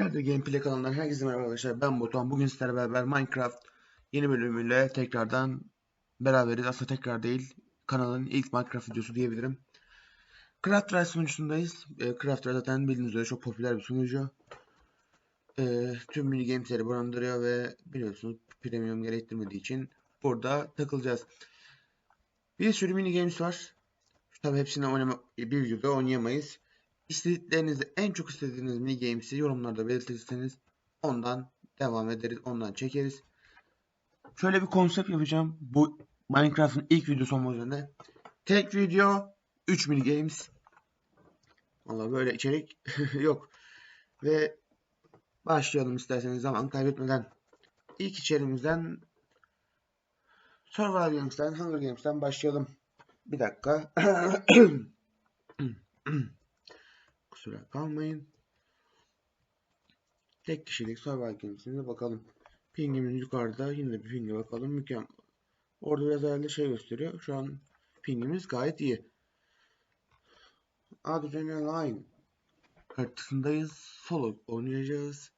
Nerede Gameplay kanalından herkese merhaba arkadaşlar. Ben Botan. Bugün sizlerle beraber Minecraft yeni bölümüyle tekrardan beraberiz. Aslında tekrar değil. Kanalın ilk Minecraft videosu diyebilirim. Craftrise sunucusundayız. E, Craftrise zaten bildiğiniz üzere çok popüler bir sunucu. E, tüm mini gamesleri barındırıyor ve biliyorsunuz premium gerektirmediği için burada takılacağız. Bir sürü mini games var. Tabii hepsini oynama, bir videoda oynayamayız. İstediklerinizi, en çok istediğiniz mini games'i yorumlarda belirtirseniz ondan devam ederiz, ondan çekeriz. Şöyle bir konsept yapacağım. Bu Minecraft'ın ilk videosu olmak üzere. Tek video, 3 mini games. Valla böyle içerik yok. Ve başlayalım isterseniz zaman kaybetmeden. İlk içeriğimizden Survival Games'ten, Hunger Games'ten başlayalım. Bir dakika. Kusura kalmayın. Tek kişilik Survival Games'ine bakalım. Pingimiz yukarıda. Yine bir pinge bakalım. Mükemmel. Orada biraz herhalde şey gösteriyor. Şu an pingimiz gayet iyi. Adrenaline haritasındayız. Solo oynayacağız.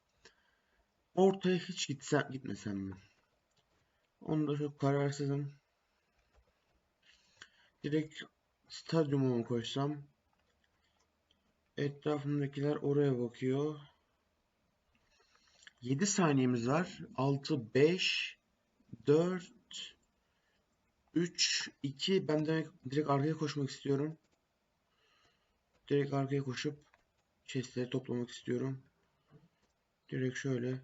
Ortaya hiç gitsem, gitmesem mi? Onda çok kararsızım. Direkt stadyuma mı koşsam? Etrafımdakiler oraya bakıyor. 7 saniyemiz var. 6, 5, 4, 3, 2. Ben de direkt arkaya koşmak istiyorum. Direkt arkaya koşup chestleri toplamak istiyorum. Direkt şöyle.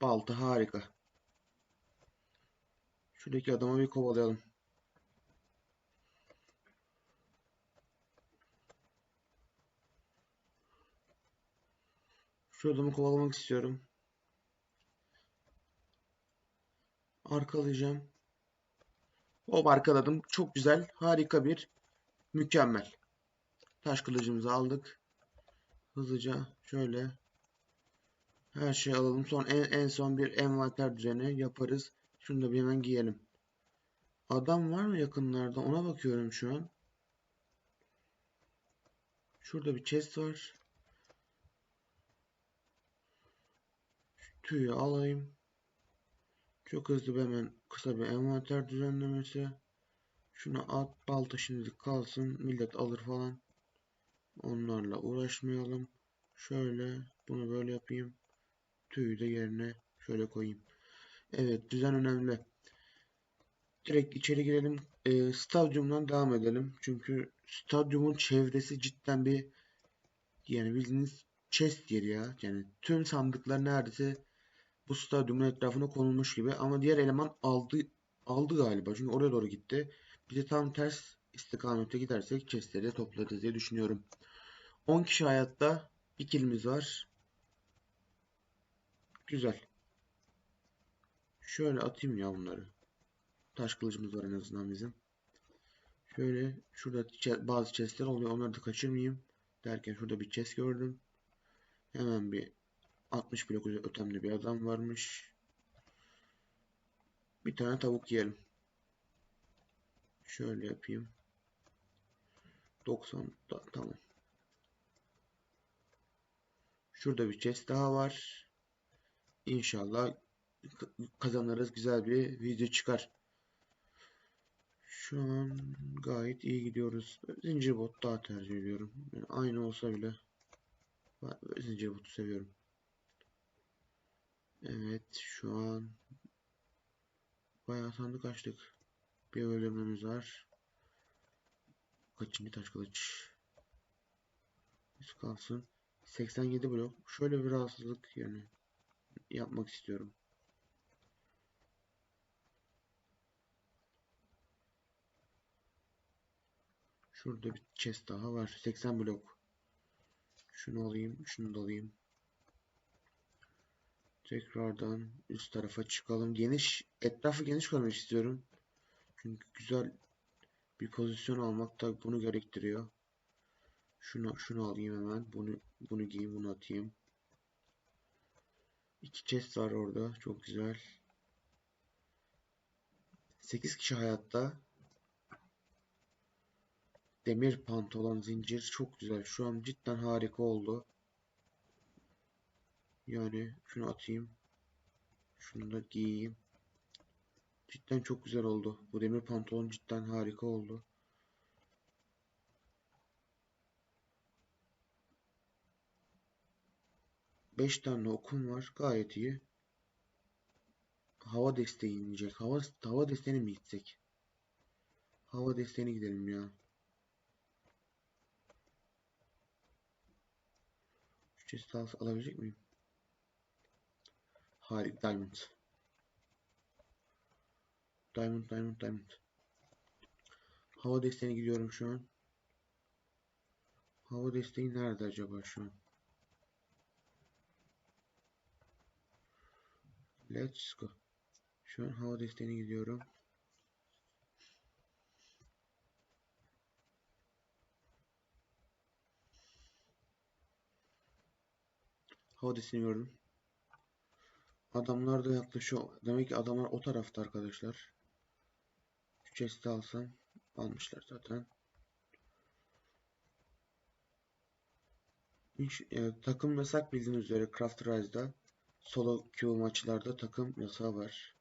Balta harika. Şuradaki adamı bir kovalayalım. Şu adamı kovalamak istiyorum. Arkalayacağım. Hop arkaladım. Çok güzel. Harika bir. Mükemmel. Taş kılıcımızı aldık. Hızlıca şöyle. Her şeyi alalım. Son en, en son bir envanter düzeni yaparız. Şunu da bir hemen giyelim. Adam var mı yakınlarda? Ona bakıyorum şu an. Şurada bir chest var. Tüyü alayım. Çok hızlı bir hemen kısa bir envanter düzenlemesi. Şunu at balta şimdilik kalsın. Millet alır falan. Onlarla uğraşmayalım. Şöyle bunu böyle yapayım. Tüyü de yerine şöyle koyayım. Evet düzen önemli. Direkt içeri girelim. E, stadyumdan devam edelim. Çünkü stadyumun çevresi cidden bir yani bildiğiniz chest yeri ya. Yani tüm sandıklar neredeyse bu stadyumun etrafına konulmuş gibi. Ama diğer eleman aldı aldı galiba. Çünkü oraya doğru gitti. Bir de tam ters istikamete gidersek chestleri toplarız diye düşünüyorum. 10 kişi hayatta. 2 kilimiz var. Güzel. Şöyle atayım ya bunları. Taş kılıcımız var en azından bizim. Şöyle şurada bazı chestler oluyor. Onları da kaçırmayayım. Derken şurada bir chest gördüm. Hemen bir 60 blok ötemde bir adam varmış. Bir tane tavuk yiyelim. Şöyle yapayım. 90 da, tamam. Şurada bir chest daha var. İnşallah kazanırız. Güzel bir video çıkar. Şu an gayet iyi gidiyoruz. Zincir bot daha tercih ediyorum. Yani aynı olsa bile ben zincir botu seviyorum. Evet şu an bayağı sandık açtık. Bir bölümümüz var. Kaçıncı taş kılıç? Biz kalsın. 87 blok. Şöyle bir rahatsızlık yani yapmak istiyorum. Şurada bir chest daha var. 80 blok. Şunu alayım. Şunu da alayım. Tekrardan üst tarafa çıkalım. Geniş, etrafı geniş görmek istiyorum. Çünkü güzel bir pozisyon almak da bunu gerektiriyor. Şunu şunu alayım hemen. Bunu bunu giyeyim, bunu atayım. İki chest var orada. Çok güzel. 8 kişi hayatta. demir pantolon zincir çok güzel. Şu an cidden harika oldu. Yani şunu atayım. Şunu da giyeyim. Cidden çok güzel oldu. Bu demir pantolon cidden harika oldu. Beş tane okum var. Gayet iyi. Hava desteği inecek. Hava, hava desteğine mi gitsek? Hava desteğine gidelim ya. Şu chest'i al- alabilecek miyim? Harika. Diamond. Diamond, diamond, diamond. Hava desteğine gidiyorum şu an. Hava desteği nerede acaba şu an? Let's go. Şu an hava desteğine gidiyorum. Hava desteğini gördüm. Adamlar da yaklaşıyor. Demek ki adamlar o tarafta arkadaşlar. Şu chest'i alsam almışlar zaten. Hiç, e, takım yasak bildiğiniz üzere Craft Rise'da solo queue maçlarda takım yasağı var.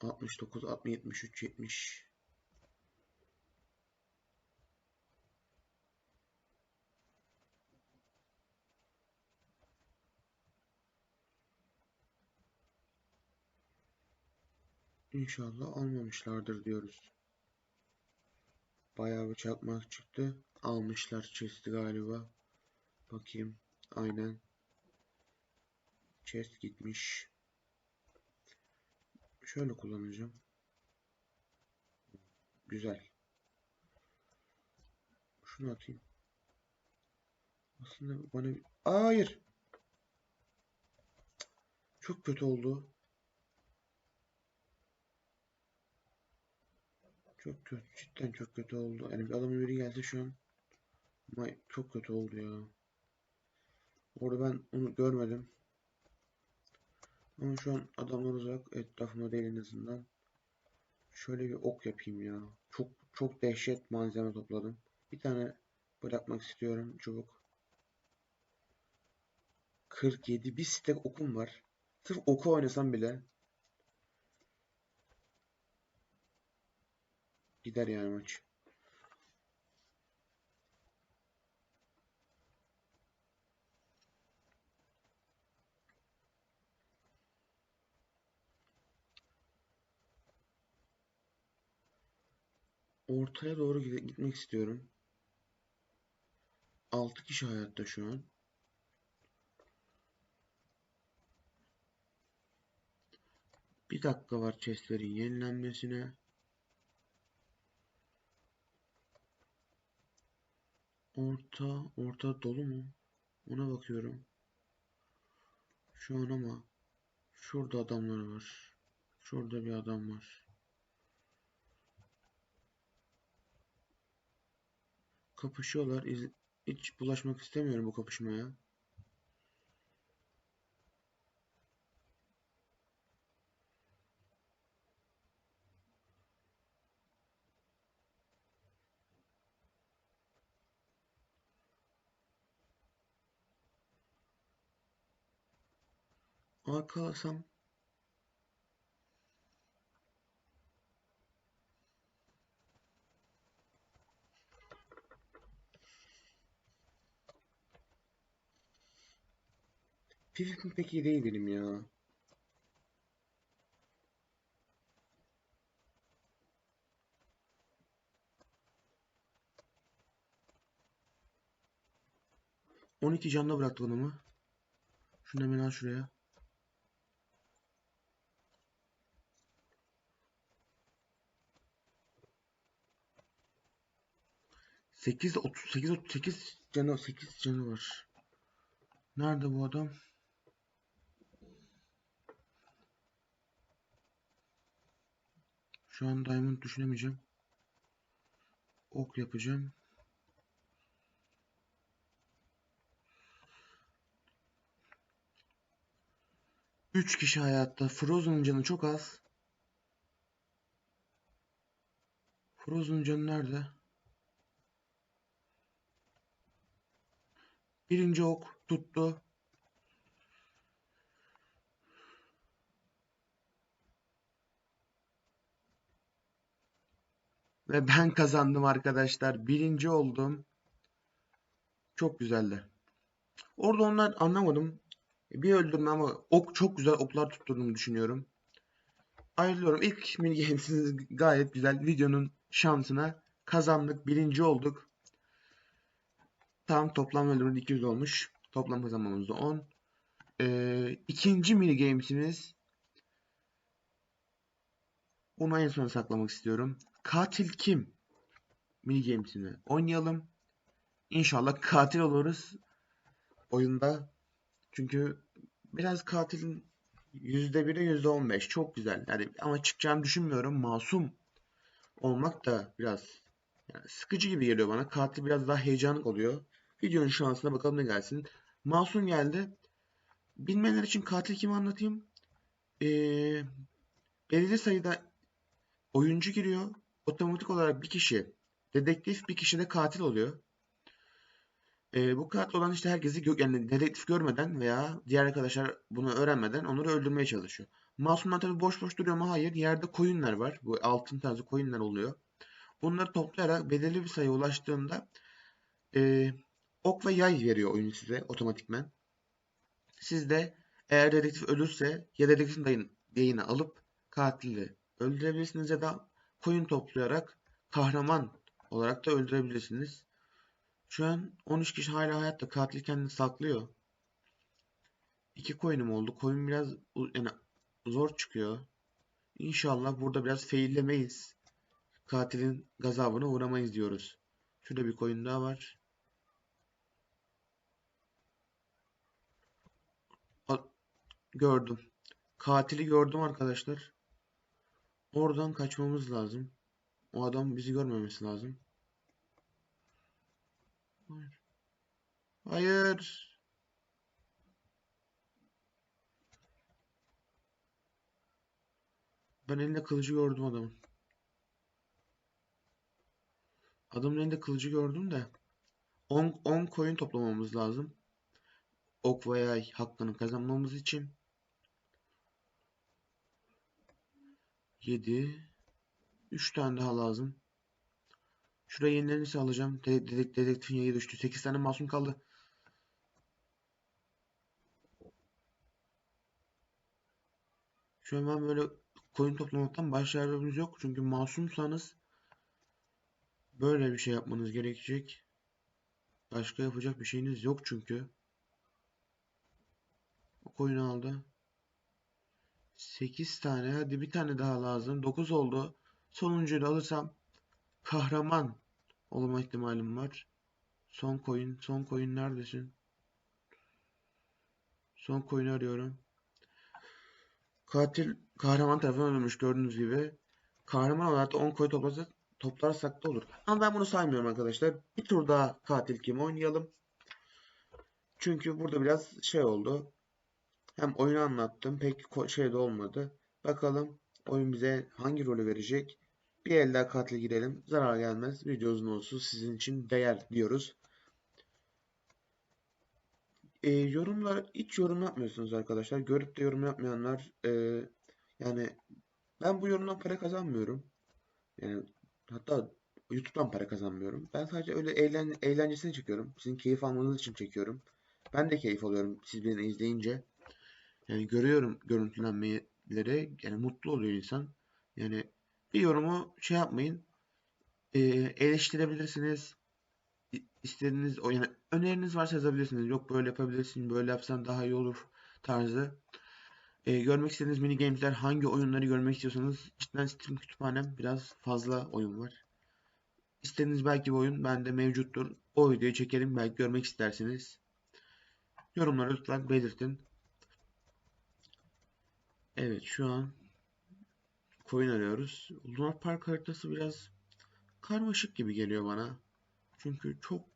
69, 60, 73, 70. İnşallah almamışlardır diyoruz. Bayağı bir çakmak çıktı. Almışlar chest'i galiba. Bakayım. Aynen. Chest gitmiş. Şöyle kullanacağım. Güzel. Şunu atayım. Aslında bana hayır. Çok kötü oldu. Çok kötü. Cidden çok kötü oldu. Yani bir adamın biri gelse şu an. Çok kötü oldu ya. Orada ben onu görmedim. Ama şu an adamlar uzak. Etrafımda değil en azından. Şöyle bir ok yapayım ya. Çok çok dehşet malzeme topladım. Bir tane bırakmak istiyorum çubuk. 47 bir stack okum var. Sırf oku oynasam bile gider yani maç. Ortaya doğru gitmek istiyorum. 6 kişi hayatta şu an. Bir dakika var chestlerin yenilenmesine. Orta, orta dolu mu? Ona bakıyorum. Şu an ama şurada adamlar var. Şurada bir adam var. Kapışıyorlar. İz- Hiç bulaşmak istemiyorum bu kapışmaya. Arkalasam Filipin pek iyi değil benim ya. On iki canla bıraktı adamı. Şunu hemen al şuraya. Sekiz otuz sekiz otuz sekiz canı sekiz canı var. Nerede bu adam? Şu an diamond düşünemeyeceğim. Ok yapacağım. Üç kişi hayatta. Frozen'ın canı çok az. Frozen canı nerede? Birinci ok tuttu. Ve ben kazandım arkadaşlar. Birinci oldum. Çok güzeldi. Orada onlar anlamadım. Bir öldürme ama ok çok güzel oklar tutturduğumu düşünüyorum. Ayrılıyorum. İlk mini gamesiniz gayet güzel. Videonun şansına kazandık. Birinci olduk. Tam toplam öldürme 200 olmuş. Toplam kazanmamız da 10. Ee, ikinci mini gamesimiz onu en sona saklamak istiyorum. Katil kim? Mini gamesini oynayalım. İnşallah katil oluruz oyunda. Çünkü biraz katilin %1'e %15 çok güzel. Yani ama çıkacağını düşünmüyorum. Masum olmak da biraz yani sıkıcı gibi geliyor bana. Katil biraz daha heyecanlı oluyor. Videonun şansına bakalım ne gelsin. Masum geldi. Bilmeyenler için katil kimi anlatayım. Ee, belirli sayıda oyuncu giriyor. Otomatik olarak bir kişi dedektif bir kişi de katil oluyor. Ee, bu katil olan işte herkesi gö yani dedektif görmeden veya diğer arkadaşlar bunu öğrenmeden onları öldürmeye çalışıyor. Masumlar tabi boş boş duruyor ama hayır. Yerde koyunlar var. Bu altın tarzı koyunlar oluyor. Bunları toplayarak belirli bir sayıya ulaştığında e, ok ve yay veriyor oyun size otomatikmen. Siz de eğer dedektif ölürse ya dedektifin dayın, yayını alıp katili öldürebilirsiniz ya da koyun toplayarak kahraman olarak da öldürebilirsiniz. Şu an 13 kişi hala hayatta. Katil kendini saklıyor. İki koyunum oldu. Koyun biraz yani zor çıkıyor. İnşallah burada biraz faillemeyiz. Katilin gazabına uğramayız diyoruz. Şurada bir koyun daha var. Gördüm. Katili gördüm arkadaşlar. Oradan kaçmamız lazım. O adam bizi görmemesi lazım. Hayır. Hayır. Ben elinde kılıcı gördüm adamın. Adamın elinde kılıcı gördüm de 10 10 coin toplamamız lazım. Ok veya hakkını kazanmamız için 7 3 tane daha lazım. Şuraya yenilerini alacağım. Dedek, dedektifin yayı düştü. 8 tane masum kaldı. Şu an ben böyle coin toplamaktan başka yardımımız yok. Çünkü masumsanız böyle bir şey yapmanız gerekecek. Başka yapacak bir şeyiniz yok çünkü. O coin'i aldı. 8 tane. Hadi bir tane daha lazım. 9 oldu. Sonuncuyu alırsam kahraman olma ihtimalim var. Son coin. Son coin neredesin? Son coin'i arıyorum. Katil kahraman tarafından ölmüş gördüğünüz gibi. Kahraman olarak da 10 coin toplasak, toplarsak da olur. Ama ben bunu saymıyorum arkadaşlar. Bir tur daha katil kim oynayalım. Çünkü burada biraz şey oldu. Hem oyunu anlattım. Pek şey de olmadı. Bakalım oyun bize hangi rolü verecek. Bir el daha katil girelim. Zarar gelmez. Video uzun olsun. Sizin için değer diyoruz. E, yorumlar hiç yorum yapmıyorsunuz arkadaşlar. Görüp de yorum yapmayanlar e, yani ben bu yorumdan para kazanmıyorum. Yani hatta YouTube'dan para kazanmıyorum. Ben sadece öyle eğlen, eğlencesini çekiyorum. Sizin keyif almanız için çekiyorum. Ben de keyif alıyorum siz beni izleyince. Yani görüyorum görüntülenmeleri. Yani mutlu oluyor insan. Yani bir yorumu şey yapmayın. E, eleştirebilirsiniz. İstediğiniz o yani öneriniz varsa yazabilirsiniz. Yok böyle yapabilirsin, böyle yapsan daha iyi olur tarzı. E, görmek istediğiniz mini gamesler hangi oyunları görmek istiyorsanız cidden Steam kütüphanem biraz fazla oyun var. İstediğiniz belki bir oyun bende mevcuttur. O videoyu çekelim belki görmek istersiniz. Yorumları lütfen belirtin. Evet şu an coin arıyoruz. Lunar Park haritası biraz karmaşık gibi geliyor bana. Çünkü çok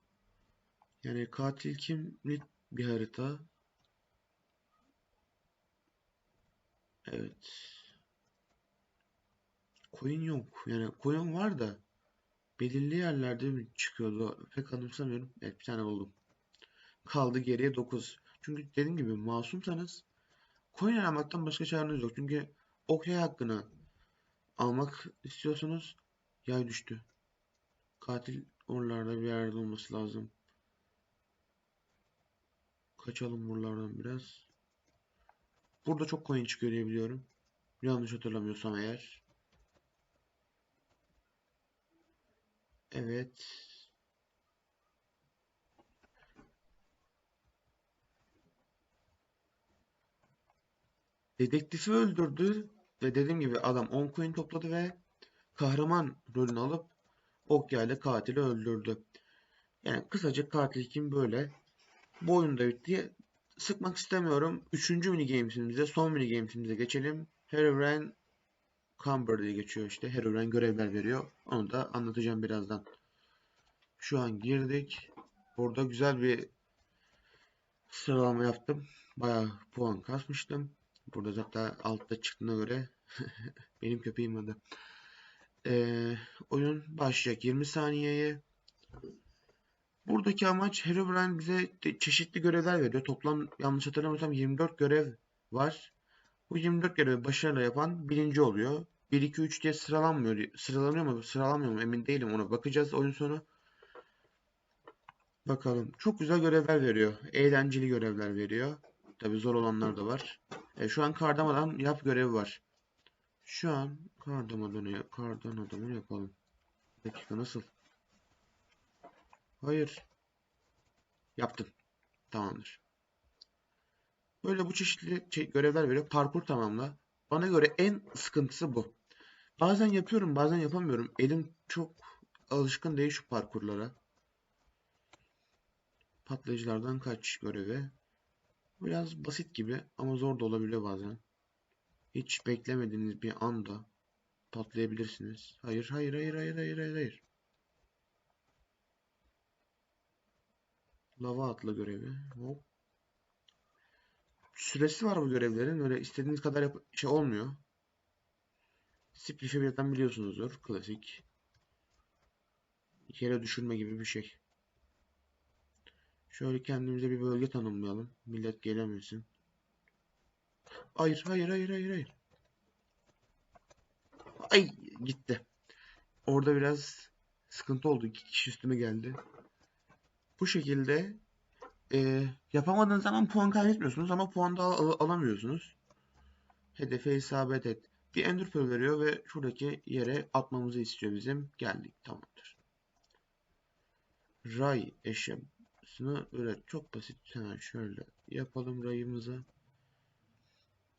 yani katil kimlik bir harita. Evet. Coin yok. Yani coin var da Belirli yerlerde mi çıkıyordu? Pek anımsamıyorum. Evet bir tane buldum. Kaldı geriye 9. Çünkü dediğim gibi masumsanız coin aramaktan başka çareniz yok. Çünkü ok yay hakkını almak istiyorsunuz. Yay düştü. Katil oralarda bir yerde olması lazım. Kaçalım buralardan biraz. Burada çok coin çıkıyor diye biliyorum. Yanlış hatırlamıyorsam eğer. Evet. Dedektifi öldürdü ve dediğim gibi adam 10 coin topladı ve kahraman rolünü alıp Okya ile katili öldürdü. Yani kısaca katil kim böyle. Bu oyunda bitti. Sıkmak istemiyorum. Üçüncü mini games'imize, son mini games'imize geçelim. Herobrine Camber diye geçiyor işte. Herobrine görevler veriyor. Onu da anlatacağım birazdan. Şu an girdik. Burada güzel bir sıralama yaptım. Bayağı puan kasmıştım. Burada zaten altta çıktığına göre benim köpeğim adı. Ee, oyun başlayacak 20 saniyeye. Buradaki amaç Herobrine bize çeşitli görevler veriyor. Toplam yanlış hatırlamıyorsam 24 görev var. Bu 24 görevi başarıyla yapan birinci oluyor. 1, 2, 3 diye sıralanmıyor. Sıralanıyor mu sıralanmıyor mu emin değilim ona bakacağız oyun sonu. Bakalım. Çok güzel görevler veriyor. Eğlenceli görevler veriyor. Tabi zor olanlar da var. E, şu an kardan adam yap görevi var. Şu an kardan adamı yapalım. Bir dakika nasıl? Hayır. Yaptım. Tamamdır. Böyle bu çeşitli görevler veriyor. Parkur tamamla. Bana göre en sıkıntısı bu. Bazen yapıyorum, bazen yapamıyorum. Elim çok alışkın değil şu parkurlara. Patlayıcılardan kaç görevi. Biraz basit gibi ama zor da olabiliyor bazen. Hiç beklemediğiniz bir anda patlayabilirsiniz. Hayır, hayır, hayır, hayır, hayır, hayır, hayır. Lava atla görevi. Hop. Süresi var bu görevlerin. Öyle istediğiniz kadar yap şey olmuyor. Spliff'i birden biliyorsunuzdur. Klasik. Yere düşürme gibi bir şey. Şöyle kendimize bir bölge tanımlayalım. Millet gelemesin. Hayır, hayır, hayır, hayır, hayır. Ay gitti. Orada biraz sıkıntı oldu. İki kişi üstüme geldi. Bu şekilde e, yapamadığınız zaman puan kaybetmiyorsunuz ama puan da al- alamıyorsunuz. Hedefe isabet et. Bir ender veriyor ve şuradaki yere atmamızı istiyor bizim. Geldik. Tamamdır. Ray eşyasını böyle çok basit hemen şöyle yapalım rayımızı.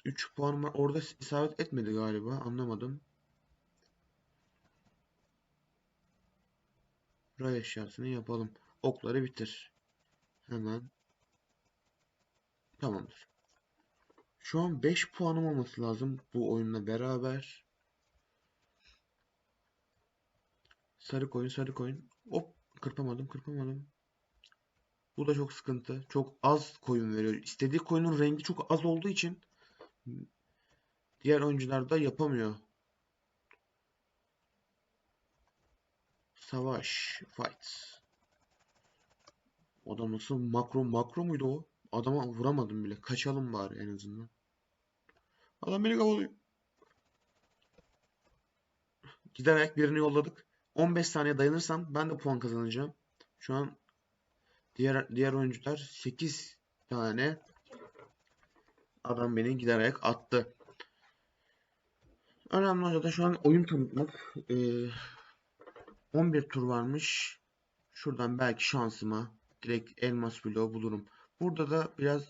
3 puan var. Orada isabet etmedi galiba. Anlamadım. Ray eşyasını yapalım. Okları bitir. Hemen. Tamamdır. Şu an 5 puanım olması lazım bu oyunla beraber. Sarı koyun, sarı koyun. Hop, kırpamadım, kırpamadım. Bu da çok sıkıntı. Çok az koyun veriyor. İstediği koyunun rengi çok az olduğu için diğer oyuncular da yapamıyor. Savaş, fight. Adam nasıl makro makro muydu o? Adama vuramadım bile. Kaçalım bari en azından. Adam beni kovalıyor. Giderek birini yolladık. 15 saniye dayanırsam ben de puan kazanacağım. Şu an diğer diğer oyuncular 8 tane adam beni giderek attı. Önemli olan da şu an oyun tanıtmak. Ee, 11 tur varmış. Şuradan belki şansıma direkt elmas bloğu bulurum. Burada da biraz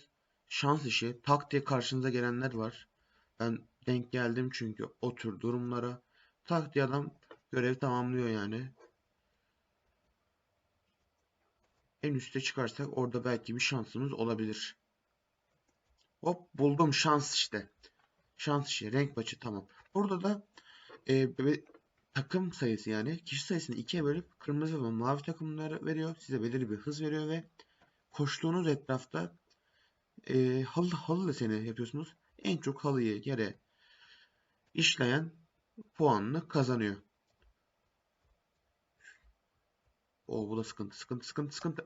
şans işi. Tak diye karşınıza gelenler var. Ben denk geldim çünkü o tür durumlara. Tak diye adam görev tamamlıyor yani. En üste çıkarsak orada belki bir şansımız olabilir. Hop buldum şans işte. Şans işi. Renk maçı tamam. Burada da e, takım sayısı yani kişi sayısını ikiye bölüp kırmızı ve mavi takımları veriyor. Size belirli bir hız veriyor ve koştuğunuz etrafta e, halı halı deseni yapıyorsunuz. En çok halıyı yere işleyen puanını kazanıyor. O bu da sıkıntı sıkıntı sıkıntı sıkıntı.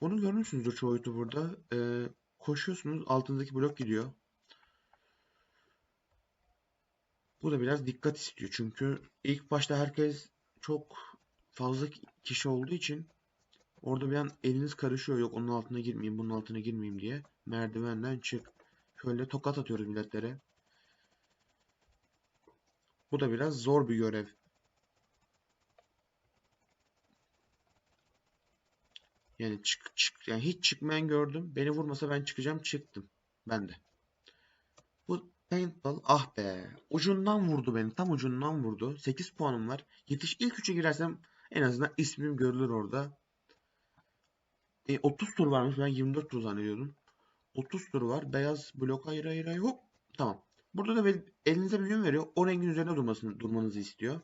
Bunu görmüşsünüzdür çoğu YouTuber'da. Ee, koşuyorsunuz altındaki blok gidiyor. Bu da biraz dikkat istiyor. Çünkü ilk başta herkes çok fazla kişi olduğu için orada bir an eliniz karışıyor. Yok onun altına girmeyeyim, bunun altına girmeyeyim diye. Merdivenden çık. Şöyle tokat atıyoruz milletlere. Bu da biraz zor bir görev. Yani çık çık yani hiç çıkmayan gördüm. Beni vurmasa ben çıkacağım. Çıktım. Ben de. Bu paintball ah be. Ucundan vurdu beni. Tam ucundan vurdu. 8 puanım var. Yetiş ilk 3'e girersem en azından ismim görülür orada. E, 30 tur varmış. Ben 24 tur zannediyordum. 30 tur var. Beyaz blok hayır hayır hayır hop. Tamam. Burada da elinize bir yön veriyor. O rengin üzerine durmasını, durmanızı istiyor.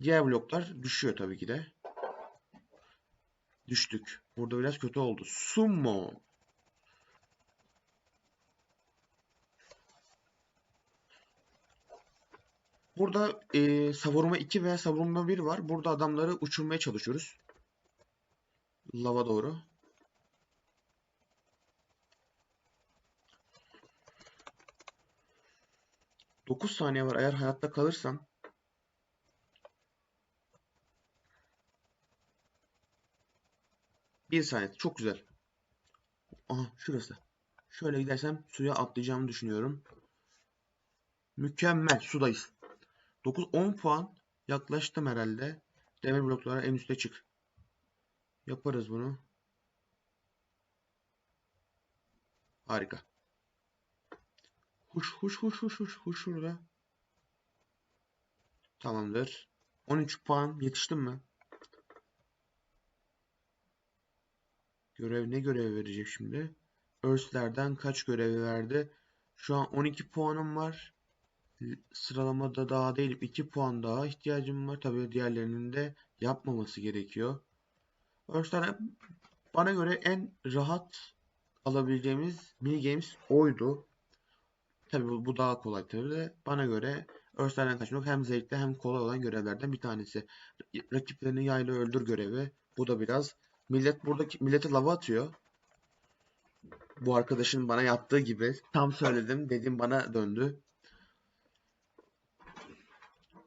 Diğer bloklar düşüyor tabii ki de. Düştük. Burada biraz kötü oldu. Sumo. Burada e, savurma 2 veya savurma 1 var. Burada adamları uçurmaya çalışıyoruz. Lava doğru. Dokuz saniye var. Eğer hayatta kalırsam bir saniye. Çok güzel. Aha şurası. Şöyle gidersem suya atlayacağımı düşünüyorum. Mükemmel. Sudayız. 9-10 puan. Yaklaştım herhalde. Demir bloklara en üste çık. Yaparız bunu. Harika. Huş huş huş huş huş huş şurada. Tamamdır. 13 puan. Yetiştim mi? Görev ne görev verecek şimdi? Örslerden kaç görevi verdi? Şu an 12 puanım var. Sıralamada daha değilim. 2 puan daha ihtiyacım var. Tabii diğerlerinin de yapmaması gerekiyor. Örslerden bana göre en rahat alabileceğimiz mini games oydu. Tabii bu, bu daha kolay tabii de bana göre Örslerden kaçmak hem zevkli hem kolay olan görevlerden bir tanesi. Rakiplerini yayla öldür görevi. Bu da biraz millet buradaki millete lava atıyor. Bu arkadaşın bana yaptığı gibi tam söyledim dedim bana döndü.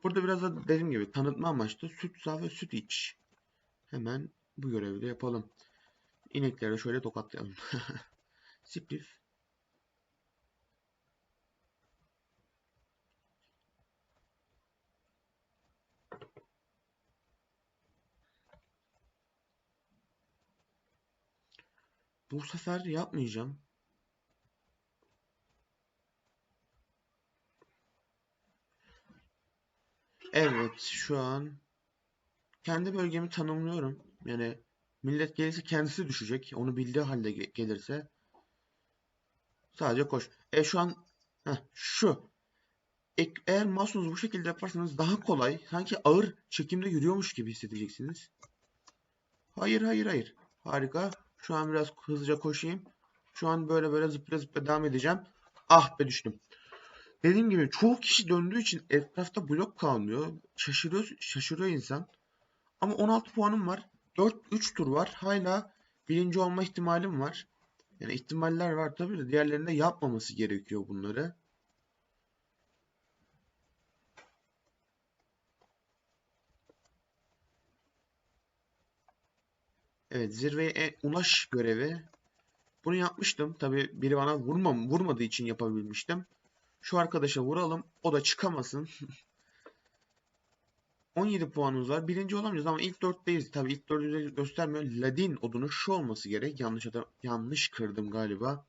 Burada biraz da dediğim gibi tanıtma amaçlı süt sağ ve süt iç. Hemen bu görevi de yapalım. İnekleri şöyle tokatlayalım. Splif. Bu sefer yapmayacağım. Evet, şu an kendi bölgemi tanımlıyorum. Yani millet gelirse kendisi düşecek. Onu bildiği halde ge- gelirse sadece koş. E şu an heh, şu. E- eğer mouse'unuzu bu şekilde yaparsanız daha kolay. Sanki ağır çekimde yürüyormuş gibi hissedeceksiniz. Hayır, hayır, hayır. Harika. Şu an biraz hızlıca koşayım. Şu an böyle böyle zıpla zıpla devam edeceğim. Ah be düştüm. Dediğim gibi çoğu kişi döndüğü için etrafta blok kalmıyor. Şaşırıyor, şaşırıyor insan. Ama 16 puanım var. 4 3 tur var. Hala birinci olma ihtimalim var. Yani ihtimaller var tabii de diğerlerinde yapmaması gerekiyor bunları. Evet, zirveye ulaş görevi. Bunu yapmıştım. Tabii biri bana vurmam, vurmadığı için yapabilmiştim. Şu arkadaşa vuralım. O da çıkamasın. 17 puanımız var. Birinci olamayacağız ama ilk 4'teyiz. Tabii ilk 4'ü göstermiyor. Ladin odunu şu olması gerek. Yanlış adam, yanlış kırdım galiba.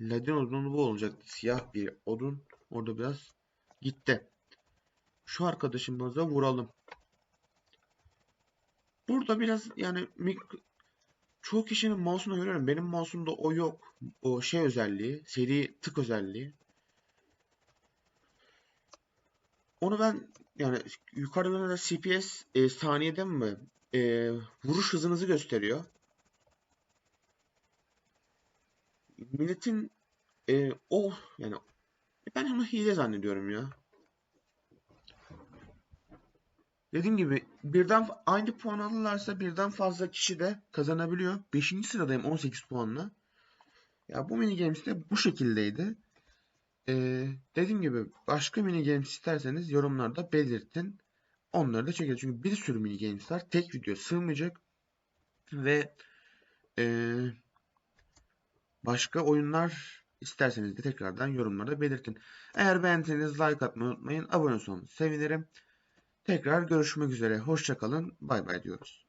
Ladin odunu bu olacaktı. Siyah bir odun. Orada biraz gitti. Şu arkadaşımıza vuralım. Burada biraz yani çoğu kişinin mouse'unu görüyorum. Benim mouse'umda o yok. O şey özelliği, seri tık özelliği. Onu ben yani yukarıda da CPS e, saniyede mi e, vuruş hızınızı gösteriyor. Milletin e, o yani Ben onu hile zannediyorum ya. Dediğim gibi birden aynı puan alırlarsa birden fazla kişi de kazanabiliyor. 5. sıradayım 18 puanla. Ya bu mini games de bu şekildeydi. Ee, dediğim gibi başka mini games isterseniz yorumlarda belirtin. Onları da çekeriz. Çünkü bir sürü mini games var. Tek video sığmayacak. Ve ee, başka oyunlar isterseniz de tekrardan yorumlarda belirtin. Eğer beğendiyseniz like atmayı unutmayın. Abone olursanız sevinirim. Tekrar görüşmek üzere. Hoşça kalın. Bay bay diyoruz.